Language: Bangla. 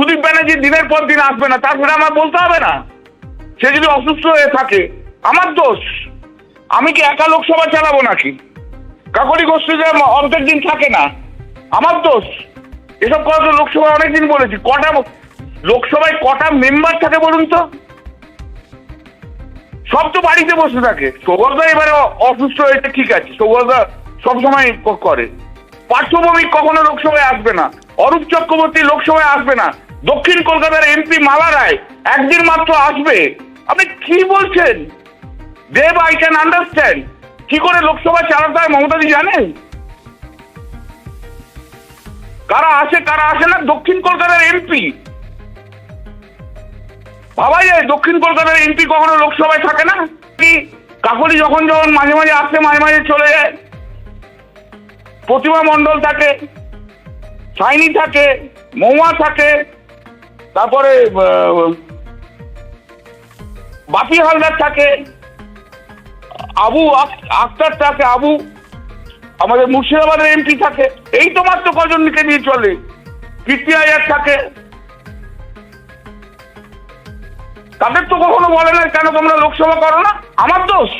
সুদীপ ব্যানার্জি দিনের পর দিন আসবে না তা সেটা আমার বলতে হবে না। সে যদি অসুস্থ হয়ে থাকে, আমার দোষ। আমি কি একা লোকসভা চালাবো নাকি? কাকলি গোষ্ঠীতে অর্ধেক দিন থাকে না, আমার দোষ। এসব কথা তো লোকসভায় অনেকদিন বলেছি। কটা লোকসভায় কটা মেম্বার থাকে বলুন তো? সব তো বাড়িতে বসে থাকে। সৌগতদা এবারে অসুস্থ হয়েছে, ঠিক আছে। সৌগতদা সবসময় করে। পার্শ্বভূমি কখনো লোকসভায় আসবে না। অরূপ চক্রবর্তী লোকসভায় আসবে না। দক্ষিণ কলকাতার এমপি মালা রায় একদিন মাত্র আসবে। আপনি কি বলছেন? দেব আই ক্যান আন্ডারস্ট্যান্ড কি করে লোকসভা চালাতে হয় মমতাদি জানেন? কারা আসে কারা আসে না, দক্ষিণ কলকাতার এমপি। ভাবা যায়, দক্ষিণ কলকাতার এমপি কখনো লোকসভায় থাকে না? কাকলি যখন যখন মাঝে মাঝে আসে, মাঝে মাঝে চলে যায়। প্রতিমা মণ্ডল থাকে, সাইনি থাকে মৌমা থাকে তারপরে বাপি হালদার থাকে, আবু আক্তার থাকে, আবু, আমাদের মুর্শিদাবাদের এমপি থাকে, এই তো মাত্র কজনকে নিয়ে চলে কীর্তি আয়ার থাকে। তাদের তো কখনো বলে না কেন তোমরা লোকসভা করো না? আমার দোষ।